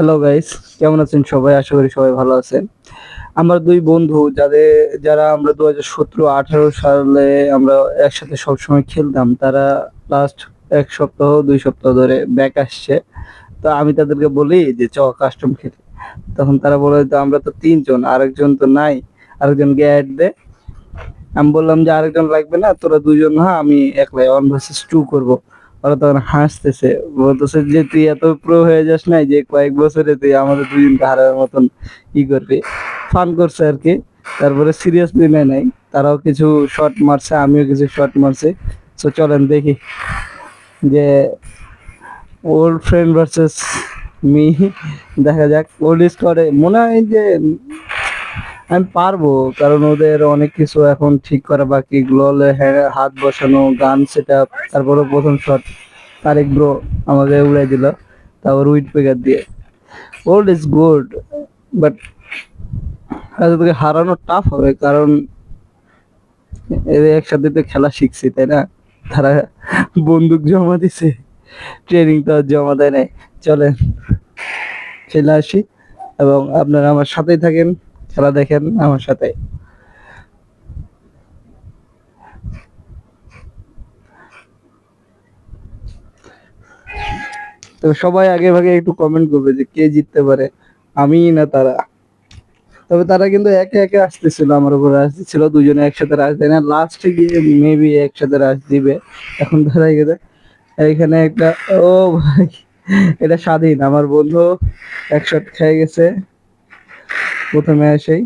Hello guys কেমন আছেন সবাই? আশা করি সবাই ভালো আছেন। আমার দুই বন্ধু, যাদের, যারা আমরা দু হাজার সতেরো, আঠারো সালে আমরা একসাথে সবসময় খেলতাম, তারা লাস্ট এক সপ্তাহ, দুই সপ্তাহ ধরে ব্যাক আসছে। তো আমি তাদেরকে বলি যে চ কাস্টম খেলি। তখন তারা বলে, তো আমরা তো তিনজন, আরেকজন তো নাই আরেকজন অ্যাড দে। আমি বললাম যে, আরেকজন লাগবে না, তোরা দুজন হ্যাঁ আমি একলাই ওয়ান ভার্সেস টু করব। ওরা তখন হাসতেছে, বলতেছে যে, তুই এত প্রো হয়ে যাস নাই যে, কয়েক বছরে তুই আমাদের দুজনকে হারার মতন ই করবি। ফান করছে আর কি। তারপরে সিরিয়াসলি নেয় নাই। তারাও কিছু শট মারছে, আমিও কিছু শট মারছি। তো চলেন দেখি যে ওল্ড ফ্রেন্ড ভার্সেস মি দেখা যাক। ওল্ড স্কোয়াডে মনে হয় যে আমি পারব, কারণ ওদের অনেক কিছু এখন ঠিক করা বাকি। গ্লোলে হাত বসানো, গান সেট আপ তারপরে প্রথম শট তারেক ব্রো আমাকে উড়াই দিল তারপর উইট পেকার দিয়ে। ওল্ড ইজ গুড বাট তোকে হারানো টাফ হবে, কারণ এদের একসাথে তো খেলা শিখছি, তাই না? তারা বন্দুক জমা দিছে ট্রেনিং তো জমা দেয় নাই। চলেন খেলে আসি, এবং আপনারা আমার সাথেই থাকেন। খেলা দেখেন আমার সাথে। তো সবাই আগে ভাগে একটু কমেন্ট করবে যে কে জিততে পারে, আমি না তারা? তবে তারা কিন্তু একে একে আসতেছিল, আমার উপরে আসতেছিল দুজনে একসাথে রাশ দেয় না। লাস্টে গিয়ে মেবি একসাথে রাশ দিবে। এখন তারা গেছে এইখানে একটা, ও ভাই, এটা স্বাধীন। আমার বন্ধু এক খেয়ে গেছে। প্রথমে আসেই।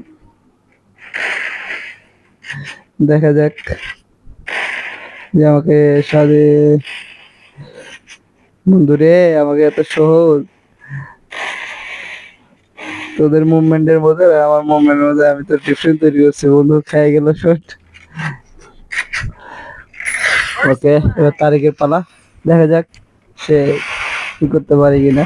দেখা যাক যে আমাকে সাদে বন্ধুরে আমাকে এত সহজ। তোদের মুভমেন্টের মধ্যে আমার মুভমেন্টের মধ্যে আমি তো ডিফারেন্ট তৈরি করছি, বন্ধু। খেয়ে গেল শট ওকে এবার তারিখের পালা। দেখা যাক সে কি করতে পারে কিনা।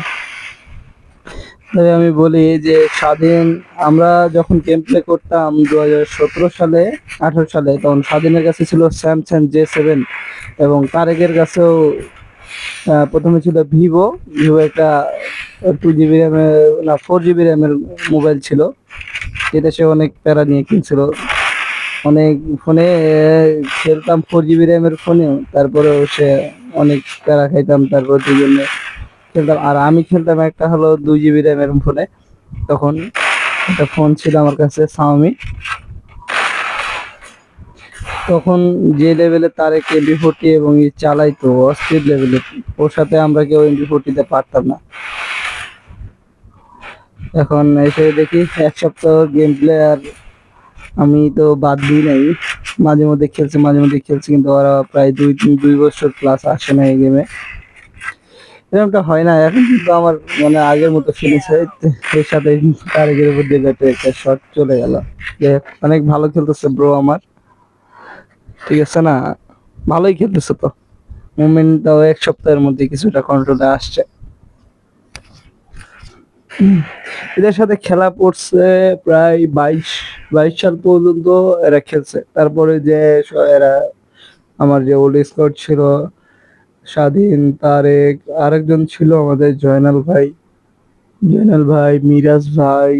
তবে আমি বলি যে স্বাধীন, আমরা যখন প্লে করতাম দু হাজার সতেরো সালে, আঠারো সালে, তখন স্বাধীনের কাছে ছিল স্যামসাং জে সেভেন এবং তারেকের কাছেও প্রথমে ছিল ভিভো ভিভো একটা টু জিবি র্যামের না ফোর জিবি র্যামের মোবাইল ছিল, যেটা সে অনেক প্যারা নিয়ে কিনছিল। অনেক ফোনে, খেলতাম ফোর জিবি র্যামের ফোনেও, তারপরেও সে অনেক প্যারা খাইতাম, তারপর দুজনে খেলতাম। আর আমি খেলতাম একটা হলো দুই জিবি র্যামের ফোনে তখন একটা ফোন ছিল আমার কাছে সাউমি তখন যে লেভেলে তার তারে এমবি ফোর্টি এবং চালাইতো অস্থির লেভেলে ওর সাথে আমরা কেউ এমবি ফোর্টিতে পারতাম না। এখন এসে দেখি এক সপ্তাহ গেম প্লে আর আমি তো বাদ দিই নাই। মাঝে মধ্যে খেলছে, মাঝে মধ্যে খেলছে, কিন্তু ওরা প্রায় দুই তিন দুই বছর প্লাস আসে না এই গেমে এরকমটা হয় না। এখন কিন্তু আমার মানে আগের মতো ফিনিশ হয় এর সাথে তারেকের উপর দিয়ে একটা শট চলে গেল। অনেক ভালো খেলতেছে ব্রো আমার। ঠিক আছে না? ভালোই খেলতেছে তো। মুভমেন্টটাও এক সপ্তাহের মধ্যে কিছুটা কন্ট্রোলে আসছে। এদের সাথে খেলা পড়ছে প্রায় বাইশ বাইশ সাল পর্যন্ত এরা খেলছে। তারপরে যে এরা, আমার যে ওল্ড স্কোয়াড ছিল স্বাধীন তারেক, আরেকজন ছিল আমাদের জয়নাল ভাই। জয়নাল ভাই, মিরাজ ভাই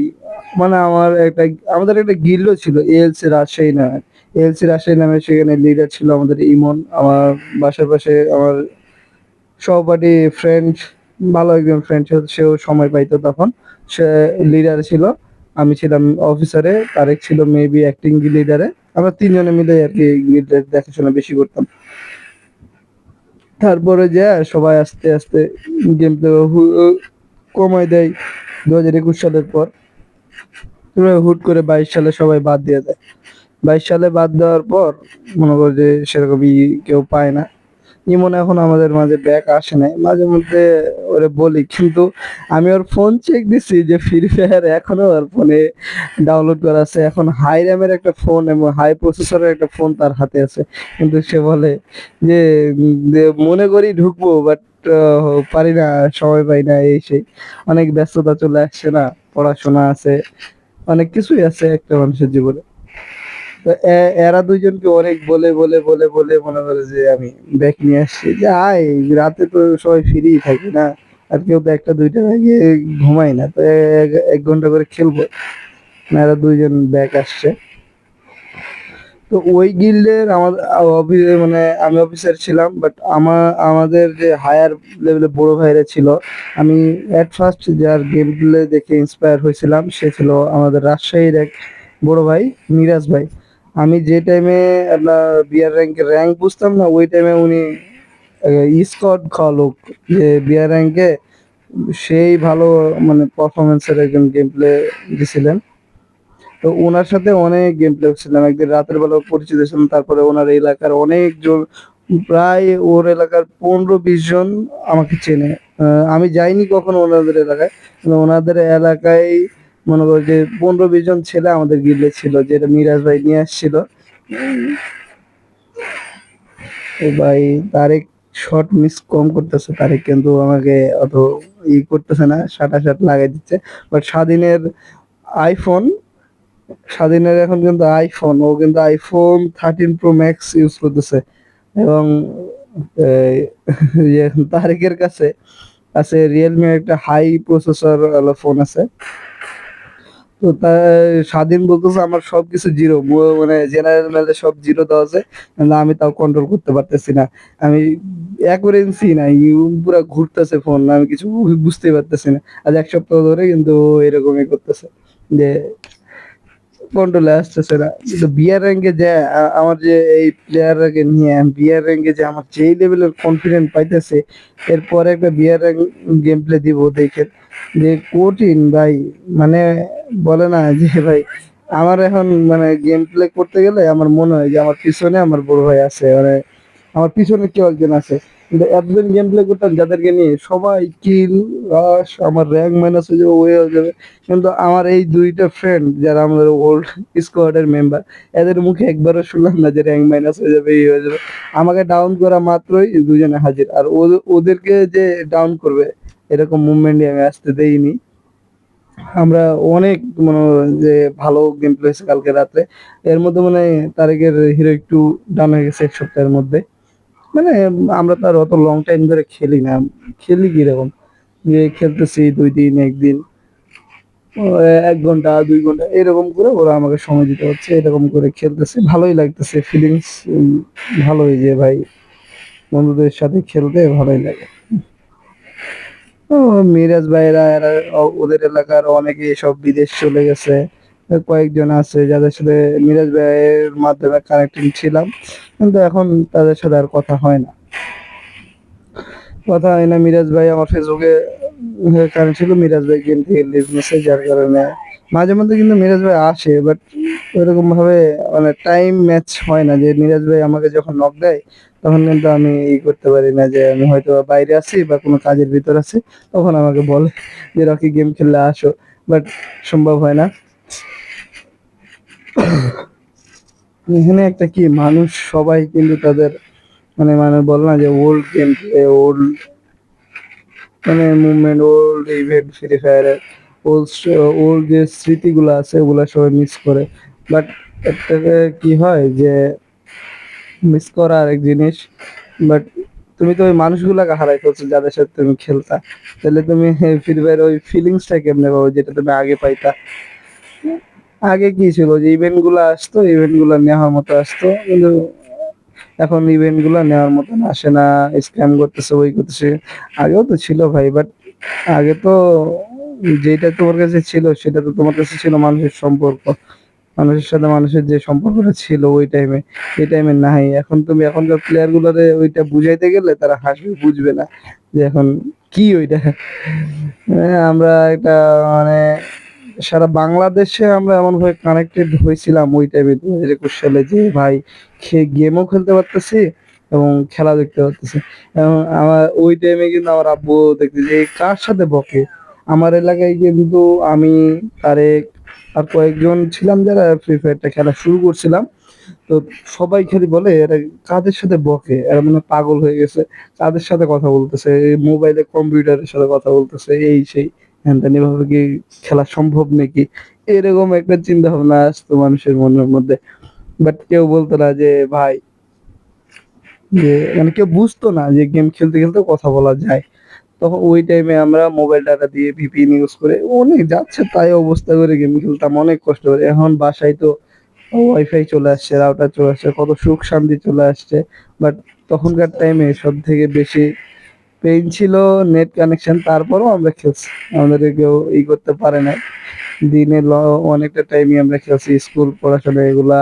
মানে আমার একটা, আমাদের একটা গিল্ডও ছিল এএলসি রাজশাহী নামে। এএলসি রাজশাহী নামে সেখানে লিডার ছিল আমাদের ইমন, আমার বাসার পাশে আমার সহপাঠী ফ্রেন্ড ভালো একজন ফ্রেন্ড ছিল, সেও সময় পাইতো তখন। সে লিডার ছিল, আমি ছিলাম অফিসারে তারেক ছিল মেবি অ্যাক্টিং লিডারে আমরা তিনজনে মিলে আর কি গিল্ডের দেখাশোনা বেশি করতাম। তারপরে যে সবাই আস্তে আস্তে গেম কমাই দেয় দু হাজার একুশ সালের পর। হুট করে বাইশ সালে সবাই বাদ দিয়ে দেয়। বাইশ সালে বাদ দেওয়ার পর মনে করো যে সেরকমই কেউ পায় না। ইমন এখন আমাদের মাঝে ব্যাক আসে নাই। মাঝে মধ্যে ওরে বলি, কিন্তু আমি ওর ফোন চেক দিছি যে ফ্রি ফায়ার এখনও ওর ফোনে ডাউনলোড করা আছে। এখন হাই র্যামের একটা ফোন এবং হাই প্রসেসরের একটা ফোন তার হাতে আছে। কিন্তু সে বলে যে মনে করি ঢুকবো বাট পারি না, সময় পাই না, এই সেই। অনেক ব্যস্ততা চলে আসছে না, পড়াশোনা আছে, অনেক কিছুই আছে একটা মানুষের জীবনে। তো এরা দুইজনকে অনেক বলে বলে বলে বলে মনে করে যে আমি ব্যাগ নিয়ে আসছি। যে আয়, রাতে তো সবাই ফ্রি থাকি না, আর কেউ তো একটা দুইটার ঘুমাই না, তো এক- ঘণ্টা করে খেলব। না এরা দুইজন ব্যাক আসছে। তো ওই গিল্ডের আমাদের অফিস মানে আমি অফিসার ছিলাম বাট আমার আমাদের যে হায়ার লেভেলে বড় ভাইরা ছিল, আমি অ্যাট ফার্স্ট যার গেম প্লে দেখে ইন্সপায়ার হয়েছিলাম, সে ছিল আমাদের রাজশাহীর এক বড় ভাই, মিরাজ ভাই। আমি যে টাইমে আপনার বিয়ার র্যাঙ্কের র্যাঙ্ক বুঝতাম না, ওই টাইমে উনি স্কট খাওয়ালোক যে বিয়ার র্যাঙ্কে সেই ভালো মানে পারফরমেন্সের একজন গেম প্লে দিছিলেন। তো ওনার সাথে অনেক গেম প্লে ছিলাম একদিন রাতের বেলা পরিচিত ছিলাম তারপরে ওনার এলাকার অনেকজন, প্রায় ওর এলাকার পনেরো বিশ জন আমাকে চেনে। আমি যাইনি কখনো ওনাদের এলাকায় ওনাদের এলাকায় মনে করো যে পনেরো বিশ জন ছেলে আমাদের গিল্ডে ছিল, যেটা মিরাজ ভাই নিয়ে আসছিল। ভাই তারেক শর্ট মিস কম করতেছে, তারেক কিন্তু আমাকে অত ই করতেছে না সাটা শাট লাগাই দিচ্ছে। বাট স্বাধীনের আইফোন স্বাধীনের এখন কিন্তু আইফোন ও কিন্তু iPhone thirteen pro max use করতেছে। এবং তারেকের কাছে আছে রিয়েলমি একটা হাই প্রসেসর ফোন আছে। তো তা স্বাধীন বলতেছে আমার সবকিছু জিরো। মানে জেনারেল মেলে সব জিরো দেওয়া আছে কিন্তু আমি তাও কন্ট্রোল করতে পারতেছি না। আমি অ্যাকুরেন্সি নাই পুরো ঘুরতেছে ফোন আমি কিছু বুঝতেই পারতেছি না। আজ এক সপ্তাহ ধরে কিন্তু এরকমই করতেছে, যে কন্ট্রোলে আসতেছে না। কিন্তু বিয়ার র্যাঙ্কে যে আমার যে এই প্লেয়ার প্লেয়ারকে নিয়ে বিয়ার র্যাঙ্কে যে আমার যেই লেভেলের কনফিডেন্ট পাইতেছে, এরপরে একটা বিয়ার র্যাঙ্ক গেম প্লে দিব দেখে। যে কঠিন ভাই মানে বলে না যে ভাই, আমার এখন মানে গেম প্লে করতে গেলে আমার মনে হয় যে আমার পিছনে আমার বড় ভাই আছে মানে আমার পিছনে কেউ একজন আছে। কিন্তু এতদিন গেম প্লে করতাম, যাদেরকে নিয়ে সবাই কিল রাশ আমার র্যাঙ্ক মাইনাস হয়ে যাবে ওয়ে হয়ে যাবে। কিন্তু আমার এই দুইটা ফ্রেন্ড যারা আমাদের ওল্ড স্কোয়াডের মেম্বার এদের মুখে একবারও শুনলাম না যে র্যাঙ্ক মাইনাস হয়ে যাবে, এই হয়ে যাবে। আমাকে ডাউন করা মাত্রই দুজনে হাজির। আর ওদের- ওদেরকে যে ডাউন করবে, এরকম মুভমেন্টই আমি আসতে দেইনি। আমরা অনেক মনে যে ভালো গেম প্লে কালকে রাত্রে। এর মধ্যে মানে তারেকের হিরো একটু ডাউন হয়ে গেছে এক সপ্তাহের মধ্যে। মানে আমরা তো আর অত লং টাইম ধরে খেলি না। খেলি কীরকম? যে খেলতেছি দুই দিন একদিন এক ঘণ্টা, দুই ঘণ্টা, এরকম করে ওরা আমাকে সময় দিতে হচ্ছে, এরকম করে খেলতেছে। ভালোই লাগতেছে ফিলিংস ভালোই যে ভাই বন্ধুদের সাথে খেলতে ভালোই লাগে। মিরাজ ভাইরা, এরা ওদের এলাকার অনেকে সব বিদেশ চলে গেছে। কয়েকজন আছে যাদের সাথে মিরাজ ভাইয়ের মাধ্যমে কানেক্টিং ছিলাম, কিন্তু এখন তাদের সাথে আর কথা হয় না। কথা হয় না, মিরাজ ভাই আমার ফেসবুকে কারণ ছিল, মিরাজ ভাই গেম থেকে নিছে যার কারণে মাঝে মধ্যে কিন্তু মিরাজ ভাই আসে বাট ওইরকম ভাবে মানে টাইম ম্যাচ হয় না, যে মিরাজ ভাই আমাকে যখন নক দেয়, তখন কিন্তু আমি ই করতে পারি না, যে আমি হয়তো বাইরে আছি বা কোনো কাজের ভিতর আছি, তখন আমাকে বলে যে, রকি গেম খেললে আসো। বাট সম্ভব হয় না। এখানে একটা কি, মানুষ সবাই কিন্তু তাদের মানে মানে বল না যে ওল্ড গেম প্লে ওল্ড মানে মুভমেন্ট ওল্ড ইভেন্ট ফ্রি ফায়ারের ওল্ড ওল্ড যে স্মৃতিগুলো আছে, ওগুলো সবাই মিস করে। বাট একটা কি হয় যে মিস করা আরেক জিনিস বাট তুমি তো ওই মানুষগুলাকে হারাই ফেলছো, যাদের সাথে তুমি খেলতা। তাহলে তুমি ফ্রি ফায়ার ওই ফিলিংসটা কেমনে পাবো, যেটা তুমি আগে পাইতা? আগে কি ছিল? যে ইভেন্টগুলো আসতো ইভেন্টগুলো নেওয়ার মতো আসতো, কিন্তু এখন ইভেন্টগুলো নেওয়ার মতন আসে না স্ক্যাম করতেছে, ওই করতেছে। আগেও তো ছিল ভাই বাট আগে তো যেটা তোমার কাছে ছিল, সেটা তো তোমার কাছে ছিল মানুষের সম্পর্ক। মানুষের সাথে মানুষের যে সম্পর্কটা ছিল ওই টাইমে এই টাইমে নাই। এখন তুমি এখনকার প্লেয়ার গুলোরে ওইটা বুঝাইতে গেলে তারা হাসবে, বুঝবে না যে এখন কি ওইটা। আমরা একটা মানে সারা বাংলাদেশে আমরা এমন ভাবে কানেক্টেড হয়েছিলাম ওই টাইমে দু হাজার একুশ সালে যে, ভাই, খেয়ে গেমও খেলতে পারতেছি এবং খেলা দেখতে পারতেছি। এবং আমার ওই টাইমে কিন্তু আমার আব্বু দেখতে যে কার সাথে বকে? আমার এলাকায় কিন্তু আমি তারেক আর কয়েকজন ছিলাম যারা ফ্রি ফায়ারটা খেলা শুরু করছিলাম। তো সবাই খালি বলে, এরা কাদের সাথে বকে? এরা মানে পাগল হয়ে গেছে। কাদের সাথে কথা বলতেছে? মোবাইলে কম্পিউটারের সাথে কথা বলতেছে, এই সেই। হ্যান এভাবে কি খেলা সম্ভব নাকি? এরকম একটা চিন্তা ভাবনা আসতো মানুষের মনের মধ্যে। বাট কেউ বলতো না যে, ভাই, যে মানে কেউ বুঝতো না যে গেম খেলতে খেলতে কথা বলা যায়। তখন ওই টাইমে আমরা মোবাইল ডাটা দিয়ে ভিপিএন ইউজ করে, অনেক যাচ্ছে তাই অবস্থা করে গেম খেলতাম, অনেক কষ্ট করে। এখন বাসায় তো ওয়াইফাই চলে আসছে রাউটার চলে আসছে, কত সুখ শান্তি চলে আসছে। বাট তখনকার টাইমে সব থেকে বেশি পেইন ছিল নেট কানেকশন তারপরও আমরা খেলছি। আমাদের কেউ ই করতে পারে না দিনে অনেকটা টাইমই আমরা খেলছি স্কুল পড়াশোনা এগুলা,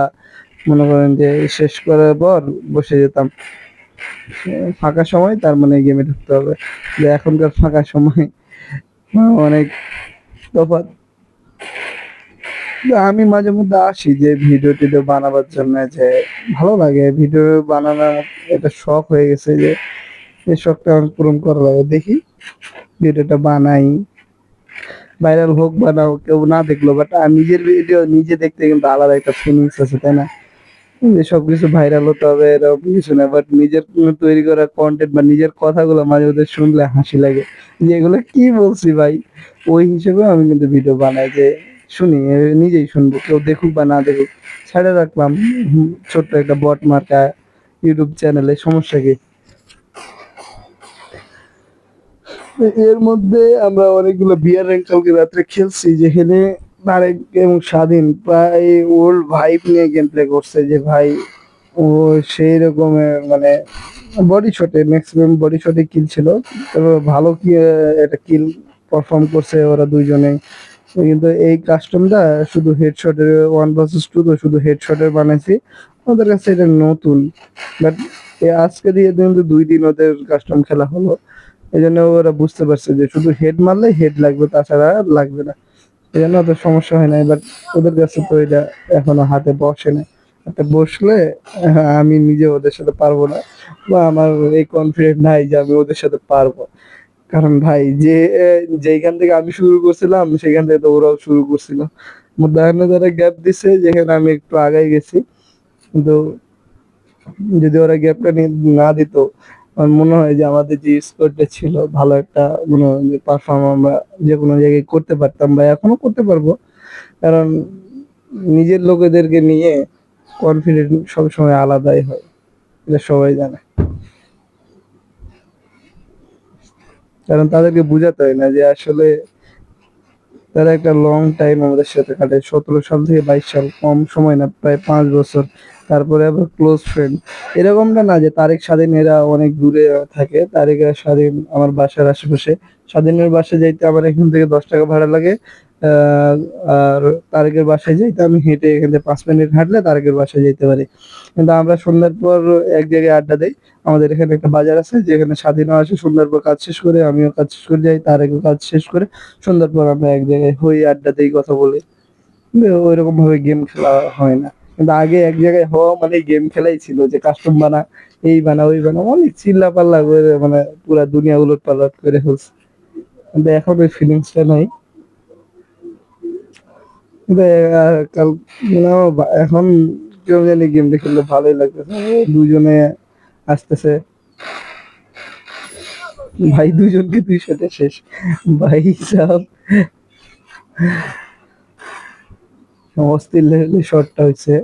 মনে করেন যে শেষ করার পর বসে যেতাম। ফাঁকা সময়, তার মানে গেমে ঢুকতে হবে। যে এখনকার ফাঁকা সময়, অনেক তফাৎ। আমি মাঝে মধ্যে আসি যে ভিডিও টিডিও বানাবার জন্য, যে ভালো লাগে। ভিডিও বানানোর এটা শখ হয়ে গেছে যে এই শখটা আমার পূরণ করা লাগে। দেখি, ভিডিওটা বানাই। ভাইরাল হোক বা না কেউ না দেখল বাট নিজের ভিডিও নিজে দেখতে কিন্তু আলাদা একটা ফিলিংস আছে, তাই না? সবকিছু ভাইরাল হতে হবে, এরকম কিছু না বাট নিজের তৈরি করা কন্টেন্ট বা নিজের কথাগুলো মাঝে মধ্যে শুনলে হাসি লাগে। যে এগুলো কি বলছি ভাই? ওই হিসেবে আমি কিন্তু ভিডিও বানাই যে, শুনি নিজেই শুনব, কেউ দেখুক বা না দেখুক। ছেড়ে রাখলাম ছোট্ট একটা বট মার্কা ইউটিউব চ্যানেলে সমস্যা কি? এর মধ্যে আমরা অনেকগুলো বিয়ার র্যাঙ্ক কালকে রাত্রে খেলছি, যেখানে তারেক এবং স্বাধীন প্রায় ওল্ড ভাইব নিয়ে গেম প্লে করছে যে ভাই, ও সেই রকমের মানে বডি শটে ম্যাক্সিমাম বডি শটে কিল ছিল। তবে ভালো কি একটা কিল পারফর্ম করছে ওরা দুইজনে কিন্তু এই কাস্টমটা শুধু হেডশটের ওয়ান ভার্সেস টু তো শুধু হেডশটের বানাইছি। ওদের কাছে এটা নতুন। বাট আজকে দিয়ে কিন্তু দুই দিন ওদের কাস্টম খেলা হলো। এই জন্য ওরা বুঝতে পারছে যে শুধু হেড মারলে হেড লাগবে তাছাড়া লাগবে না। এই জন্য ওদের সমস্যা হয় নাই বাট ওদের কাছে তো এটা এখনও হাতে বসে না বসলে আমি নিজে ওদের সাথে পারব না বা আমার এই কনফিডেন্ট নাই যে আমি ওদের সাথে পারব। কারণ ভাই যে আহ, যেইখান থেকে আমি শুরু করছিলাম সেখান থেকে তো ওরাও শুরু করছিল। মধ্যাহ্নে যারা গ্যাপ দিছে যেখানে আমি একটু আগাই গেছি কিন্তু যদি ওরা গ্যাপটা না দিত আমার মনে হয় যে আমাদের যে স্কোরটা ছিল, ভালো একটা মনে যে পারফর্ম আমরা যে কোনো জায়গায় করতে পারতাম বা এখনও করতে পারব। কারণ নিজের লোকেদেরকে নিয়ে কনফিডেন্ট সবসময় আলাদাই হয়, এটা সবাই জানে। কারণ তাদেরকে বোঝাতে হয় না যে আসলে তারা একটা লং টাইম আমাদের সাথে কাটে। সতেরো সাল থেকে বাইশ সাল কম সময় না, প্রায় পাঁচ বছর তারপরে আবার ক্লোজ ফ্রেন্ড এরকমটা না যে তারেক স্বাধীন এরা অনেক দূরে থাকে, তারেক স্বাধীন আমার বাসার আশেপাশে। স্বাধীনের বাসায় যাইতে আমার এখান থেকে দশ টাকা ভাড়া লাগে। আর তারেকের বাসায় যাইতে আমি হেঁটে এখান থেকে পাঁচ মিনিট হাঁটলে তারেকের বাসায় যেতে পারি। কিন্তু আমরা সন্ধ্যার পর এক জায়গায় আড্ডা দেই। আমাদের এখানে একটা বাজার আছে, যেখানে স্বাধীনও আসে, সন্ধ্যার পর কাজ শেষ করে আমিও কাজ শেষ করে যাই, তারেকও কাজ শেষ করে। সন্ধ্যার পর আমরা এক জায়গায় হই, আড্ডা দিই, কথা বলি। ওইরকম ভাবে গেম খেলা হয় না। কিন্তু আগে এক জায়গায় হওয়া মানে গেম খেলাই ছিল যে কাস্টম বানা, এই বানা, ওই বানা, অনেক চিল্লা পাল্লা করে মানে পুরা দুনিয়া উলট পালট করে ফেলছে। কিন্তু এখন ওই ফিলিংসটা নাই। কাল এখন কেউ জানি গেমটা খেললে ভালোই লাগতেছে। দুজনে আসতেছে। ভাই দুজনকে দুই সাথে শেষ। ভাই সাহেব অস্থির লেভেলে শটটা হয়েছে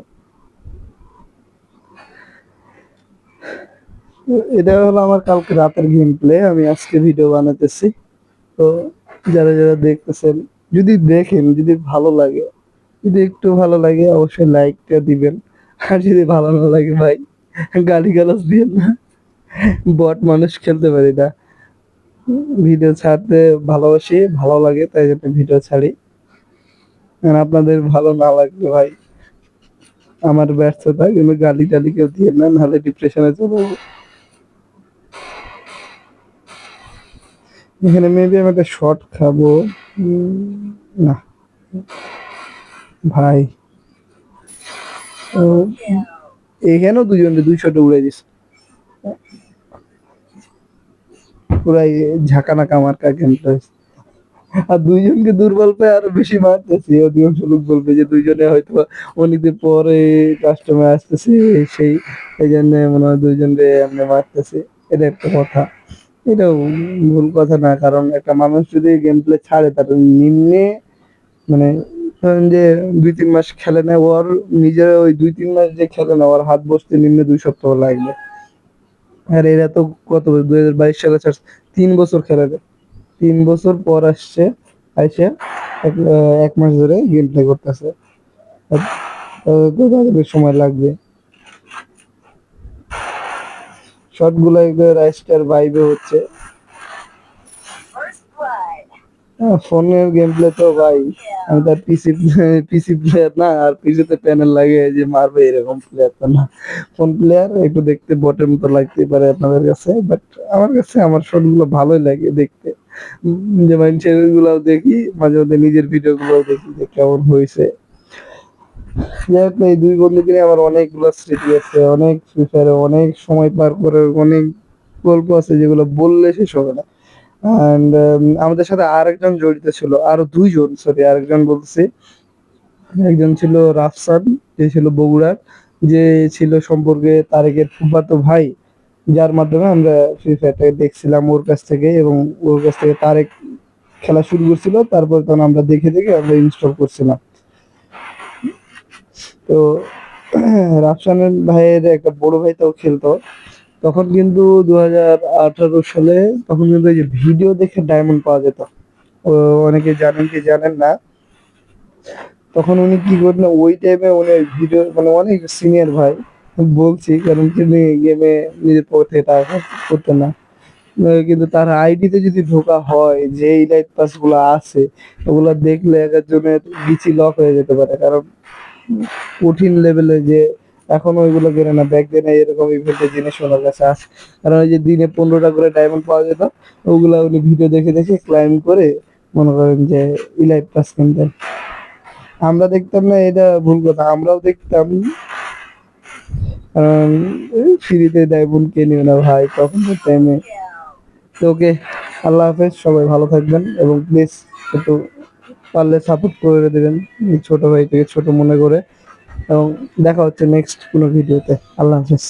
এটা হলো আমার কালকে রাতের গেম প্লে আমি আজকে ভিডিও বানাতেছি তো যারা যারা দেখতেছেন, যদি দেখেন, যদি ভালো লাগে, যদি একটু ভালো লাগে, অবশ্যই লাইকটা দিবেন। আর যদি ভালো না লাগে ভাই গালি গালাজ দিবেন না। বট মানুষ খেলতে পারি না। ভিডিও ছাড়তে ভালোবাসি, ভালো লাগে, তাই জন্য ভিডিও ছাড়ি। আপনাদের ভালো না লাগবে ভাই আমার ব্যর্থতা, কিন্তু গালি টালি কেউ দিয়ে না, নাহলে ডিপ্রেশনে চলে এখানে মেবি আমি একটা শর্ট খাব। না। ভাই। এখানেও দুজন দুই শটে উড়ে দিছে। পুরাই ঝাঁকানা কামার কাকে আর দুইজনকে দুর্বল পেয়ে আরও বেশি মারতেছি। অধিকাংশ লোক বলবে যে দুইজনে হয়তো অনেকদিন পরে কাস্টমার আসতেছে, সেই এই জন্য মনে হয় দুইজনকে এমনি মারতেছে। এটা একটা কথা। এটাও ভুল কথা না, কারণ একটা মানুষ যদি গেম প্লে ছাড়ে, তার নিম্নে মানে যে দুই তিন মাস খেলে না, ওর নিজের ওই দুই তিন মাস যে খেলে না, ওর হাত বসতে নিম্নে দুই সপ্তাহ লাগবে। আর এরা তো কত দুই হাজার বাইশ সালে তিন বছর খেলে রে। তিন বছর পর আসছে, আইসে এক মাস ধরে গেম প্লে করতেছে। সময় লাগবে? শর্টগুলো রাইস্টার ভাইবে হচ্ছে। ফোনের গেম প্লে তো ভাই আমি তার পিসি পিসি প্লেয়ার না আর পিসিতে প্যানেল লাগে যে মারবে এরকম প্লেয়ার তো না। ফোন প্লেয়ার একটু দেখতে বটের মতো লাগতেই পারে আপনাদের কাছে বাট আমার কাছে আমার শটগুলো ভালোই লাগে দেখতে। যে মানুষেরগুলো দেখি মাঝে মধ্যে নিজের ভিডিও গুলো দেখি যে কেমন হয়েছে। যাই হোক এই দুই বন্ধুকে নিয়ে আমার অনেকগুলো স্মৃতি আছে অনেক ফ্রি ফায়ারে অনেক সময় পার করে অনেক গল্প আছে যেগুলো বললে শেষ হবে না। অ্যান্ড আমাদের সাথে আরেকজন জড়িত ছিল, আরও দুইজন সরি আরেকজন বলছি একজন ছিল রাফসান, যে ছিল বগুড়ার, যে ছিল সম্পর্কে তারেকের ফুফাতো ভাই, যার মাধ্যমে আমরা ফ্রি ফায়ারটাকে দেখছিলাম ওর কাছ থেকে এবং ওর কাছ থেকে তারেক খেলা শুরু করছিল, তারপর তখন আমরা দেখে দেখে আমরা ইনস্টল করছিলাম। তো, রাফসানের ভাইয়ের একটা বড় ভাই তাও খেলতো। তখন কিন্তু দু হাজার আঠারো সালে তখন কিন্তু এই যে ভিডিও দেখে ডায়মন্ড পাওয়া যেত। অনেকে জানেন কি জানেন না? তখন উনি কি করতেন, ওই টাইমে উনি ভিডিও মানে অনেক সিনিয়র ভাই বলছি, কারণ তিনি গেমে নিজের পথে করতেন না। কিন্তু তার আইডিতে যদি ঢোকা হয়, যে এই লাইট পাসগুলো আছে, ওগুলা দেখলে এক একজনের বিচি লক হয়ে যেতে পারে, কারণ কঠিন লেভেলে যে এখন ওইগুলো কেনে না ব্যাক দেনে এরকম ইভেন্টের জিনিস ওনার কাছে আছে কারণ ওই যে দিনে পনেরোটা করে ডায়মন্ড পাওয়া যেত, ওগুলা উনি ভিডিও দেখে দেখে ক্লাইম করে মনে করেন যে ইলাইট পাস কিনতেন আমরা দেখতাম না, এটা ভুল কথা, আমরাও দেখতাম। কারণ ফ্রিতে ডায়মন্ড কিনিও না ভাই তখনকার টাইমে তো ওকে, আল্লাহ হাফেজ, সবাই ভালো থাকবেন এবং প্লিজ একটু পারলে সাপোর্ট করে দেবেন, ছোট ভাইটাকে ছোট মনে করে। এবং দেখা হচ্ছে নেক্সট কোনো ভিডিওতে আল্লাহ হাফেজ।